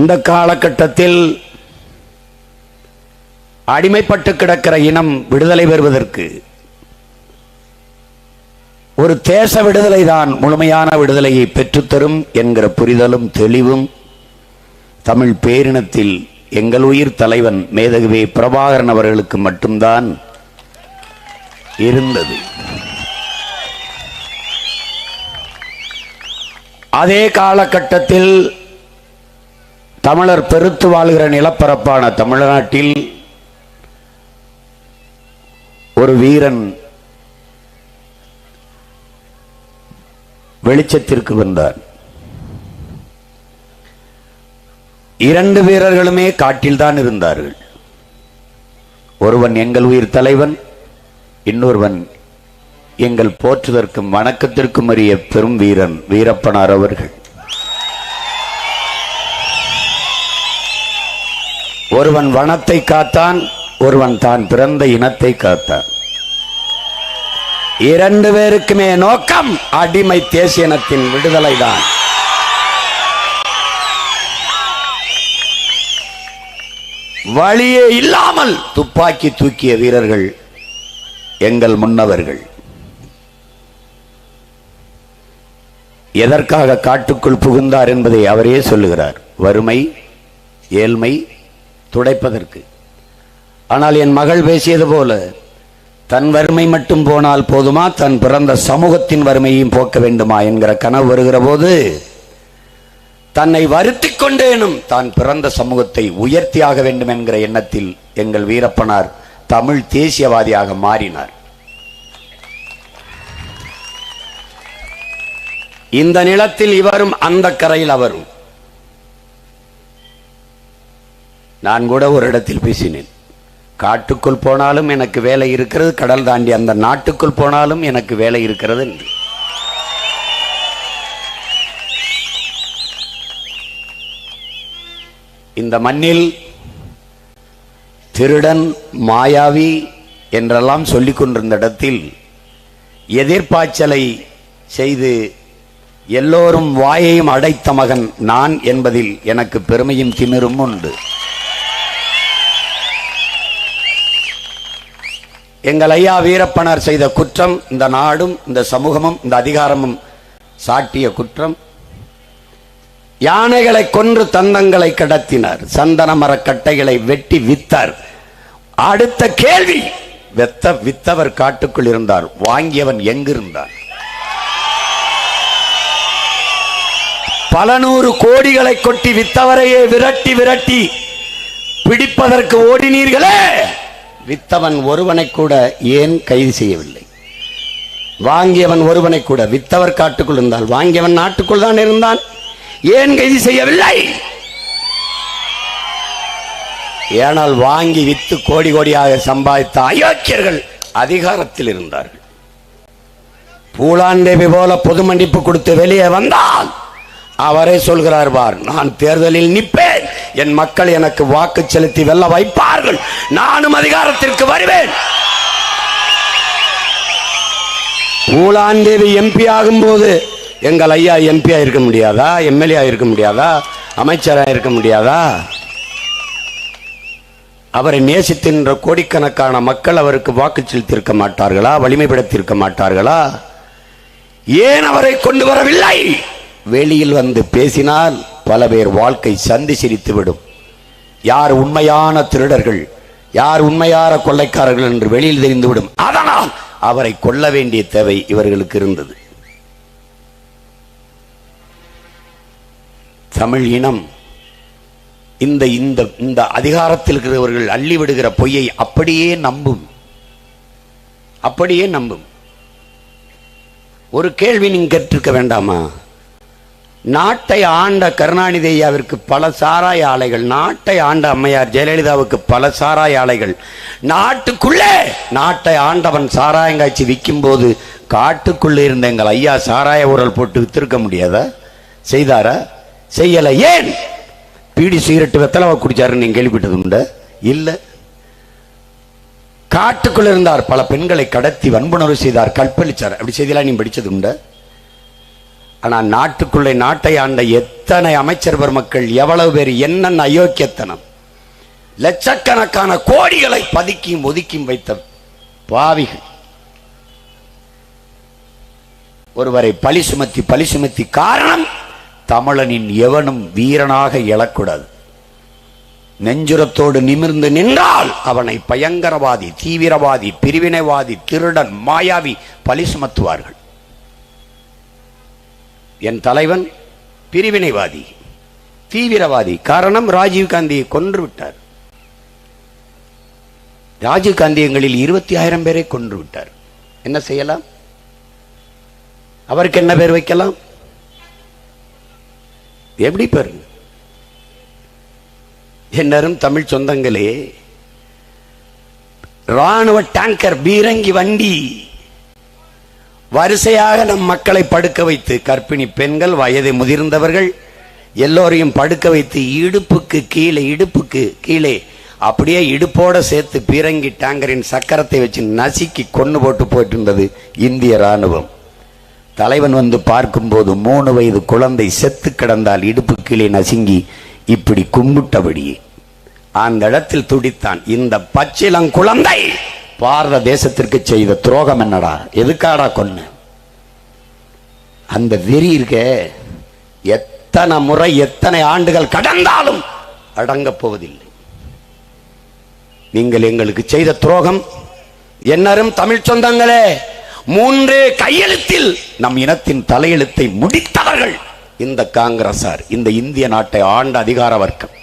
இந்த காலகட்டத்தில் அடிமைப்பட்டு கிடக்கிற இனம் விடுதலை பெறுவதற்கு ஒரு தேச விடுதலை தான் முழுமையான விடுதலையை பெற்றுத்தரும் என்கிற புரிதலும் தெளிவும் தமிழ் பேரினத்தில் எங்கள் உயிர் தலைவன் மேதகுவே பிரபாகரன் அவர்களுக்கு மட்டும்தான் இருந்தது. அதே காலகட்டத்தில் தமிழர் பெருத்து வாழ்கிற நிலப்பரப்பான தமிழ்நாட்டில் ஒரு வீரன் வெளிச்சத்திற்கு வந்தார். இரண்டு வீரர்களுமே காட்டில்தான் இருந்தார்கள். ஒருவன் எங்கள் உயிர் தலைவன் இன்னொருவன் எங்கள் போற்றுதற்கும் வணக்கத்திற்கும் அறிய பெரும் வீரன் வீரப்பனார் அவர்கள். ஒருவன் வனத்தை காத்தான் ஒருவன் தான் பிறந்த இனத்தை காத்தான். இரண்டு பேருக்குமே நோக்கம் அடிமை தேசிய இனத்தின் விடுதலை தான் வழியே இல்லாமல் துப்பாக்கி தூக்கிய வீரர்கள் எங்கள் முன்னவர்கள். எதற்காக காட்டுக்குள் புகுந்தார் என்பதை அவரே சொல்லுகிறார். வறுமை ஏழ்மை துடைப்பதற்கு. ஆனால் என் மகள் பேசியது போல தன் வறுமை மட்டும் போனால் போதுமா? தன் பிறந்த சமூகத்தின் வறுமையும் போக்க வேண்டுமா? என்கிற கனவு வருகிற போது தன்னை வருத்தி கொண்டேனும் தான் பிறந்த சமூகத்தை உயர்த்தியாக வேண்டும் என்கிற எண்ணத்தில் எங்கள் வீரப்பனார் தமிழ் தேசியவாதியாக மாறினார். இந்த நிலத்தில் இவரும் அந்த கரையில் அவரும். நான் கூட ஒரு இடத்தில் பேசினேன். காட்டுக்குள் போனாலும் எனக்கு வேலை இருக்கிறது கடல் தாண்டி அந்த நாட்டுக்குள் போனாலும் எனக்கு வேலை இருக்கிறது என்று. இந்த மண்ணில் திருடன் மாயாவி என்றெல்லாம் சொல்லிக் கொண்டிருந்த இடத்தில் எதிர்ப்பாய்ச்சலை செய்து எல்லோரும் வாயையும் அடைத்த மகன் நான் என்பதில் எனக்கு பெருமையும் திமிரும் உண்டு. எங்கள் ஐயா வீரப்பனார் செய்த குற்றம் இந்த நாடும் இந்த சமூகமும் இந்த அதிகாரமும் சாட்டிய குற்றம். யானைகளை கொன்று தந்தங்களை கடத்தினார். சந்தன மரக்கட்டைகளை வெட்டி வித்தார். அடுத்த கேள்வி வெத்த வித்தவர் காட்டுக்குள் இருந்தார். வாங்கியவன் எங்கிருந்தார்? பல நூறு கோடிகளை கொட்டி வித்தவரையே விரட்டி விரட்டி பிடிப்பதற்கு ஓடினீர்களே! வித்தவன் ஒருவனை கூட ஏன் கைது செய்யவில்லை? வாங்கியவன் ஒருவனை கூட வித்தவர் காட்டுக்குள் இருந்தால் வாங்கியவன் நாட்டுக்குள் தான் இருந்தான். ஏன் கைது செய்யவில்லை? ஏனால் வாங்கி வித்து கோடி கோடியாக சம்பாதித்த அயோக்கியர்கள் அதிகாரத்தில் இருந்தார்கள். பூலாண்டேவி போல பொது மன்னிப்பு கொடுத்து வெளியே வந்தான் அவரே சொல்கிறார் பார் நான் தேர்தலில் நிற்பேன் என் மக்கள் எனக்கு வாக்கு செலுத்தி வெல்ல வைப்பார்கள். நானும் அதிகாரத்திற்கு வருவேன். பூலாந்தேவி எம்பி ஆகும்போது எங்கள் ஐயா எம்பி இருக்க முடியாதா? எம்எல்ஏ இருக்க முடியாதா? அமைச்சராக இருக்க முடியாதா? அவரை நேசித்தின்ற கோடிக்கணக்கான மக்கள் அவருக்கு வாக்கு செலுத்தியிருக்க மாட்டார்களா? வலிமைப்படுத்தியிருக்க மாட்டார்களா? ஏன் அவரை கொண்டு வரவில்லை? வெளியில் வந்து பேசினால் பல பேர் வாழ்க்கை சந்தி சிரித்துவிடும். யார் உண்மையான திருடர்கள் யார் உண்மையான கொள்ளைக்காரர்கள் என்று வெளியில் தெரிந்துவிடும். அதனால் அவரை கொல்ல வேண்டிய தேவை இவர்களுக்கு இருந்தது. தமிழ் இனம் இந்த இந்த இந்த அதிகாரத்தில் இருக்கிறவர்கள் அள்ளி விடுகிற பொய்யை அப்படியே நம்பும். அப்படியே நம்பும். ஒரு கேள்வி நீங்க கேட்டிருக்க வேண்டாமா? நாட்டை ஆண்ட கருணாநிதி ஐயாவிற்கு பல சாராய ஆலைகள் நாட்டை ஆண்ட அம்மையார் ஜெயலலிதாவுக்கு பல சாராய ஆலைகள். நாட்டுக்குள்ளே நாட்டை ஆண்டவன் சாராயங்காய்ச்சி விற்கும் போது காட்டுக்குள்ளே இருந்த எங்கள் ஐயா சாராய ஊரல் போட்டு வித்திருக்க முடியாதா? செய்தாரா? செய்யலை. ஏன்? பீடி சிகரெட்டு வெத்தலவா குடிச்சாருன்னு நீங்கள் கேள்விப்பட்டது உண்டு? இல்லை. காட்டுக்குள்ளே இருந்தார். பல பெண்களை கடத்தி வன்புணர்வு செய்தார் கற்பழிச்சார். அப்படி செய்தியெல்லாம் நீ படித்தது உண்டு? ஆனால் நாட்டுக்குள்ளே நாட்டை ஆண்ட எத்தனை அமைச்சர் பெருமக்கள் எவ்வளவு பேர் என்னென்ன அயோக்கியத்தனம். லட்சக்கணக்கான கோடிகளை பதுக்கியும் ஒதுக்கியும் வைத்த பாவிகள். ஒருவரை பழி சுமத்தி பழி சுமத்தி காரணம் தமிழனின் எவனும் வீரனாக எழக்கூடாது. நெஞ்சுரத்தோடு நிமிர்ந்து நின்றால் அவனை பயங்கரவாதி தீவிரவாதி பிரிவினைவாதி திருடன் மாயாவி பழி சுமத்துவார்கள். என் தலைவன் பிரிவினைவாதி தீவிரவாதி. காரணம் ராஜீவ் காந்தியை கொன்று விட்டார் ராஜீவ் காந்தி எங்களில் இருபத்தி ஆயிரம் பேரை கொன்று விட்டார் என்ன செய்யலாம்? அவருக்கு என்ன பேர் வைக்கலாம்? எப்படி பேர்? என்னரும் தமிழ் சொந்தங்களே ராணுவ டேங்கர் பீரங்கி வண்டி. வரிசையாக நம் மக்களை படுக்க வைத்து கர்ப்பிணி பெண்கள் வயது முதிர்ந்தவர்கள் எல்லோரையும் படுக்க வைத்து இடுப்புக்கு கீழே இடுப்புக்கு கீழே அப்படியே இடுப்போட சேர்த்து பீரங்கி டேங்கரின் சக்கரத்தை வச்சு நசுக்கி கொண்டு போட்டு போயிட்டு இந்திய ராணுவம் தலைவன் வந்து பார்க்கும்போது மூணு வயது குழந்தை செத்து கிடந்தால் இடுப்பு கீழே நசுங்கி இப்படி கும்பிட்டபடியே அந்த இடத்தில் துடித்தான் இந்த பச்சிலங்குழந்தை பாரத தேசத்திற்கு செய்த துரோகம் என்னடா? எதுக்காடா கொன்னு? அந்த வெறி இருக்க எத்தனை முறை எத்தனை ஆண்டுகள் கடந்தாலும் அடங்கப் போவதில்லை. நீங்கள் எங்களுக்கு செய்த துரோகம் என்னரும் தமிழ் சொந்தங்களே மூன்று கையெழுத்தில் நம் இனத்தின் தலையெழுத்தை முடித்தவர்கள் இந்த காங்கிரசார் இந்த இந்திய நாட்டை ஆண்ட அதிகார வர்க்கம்.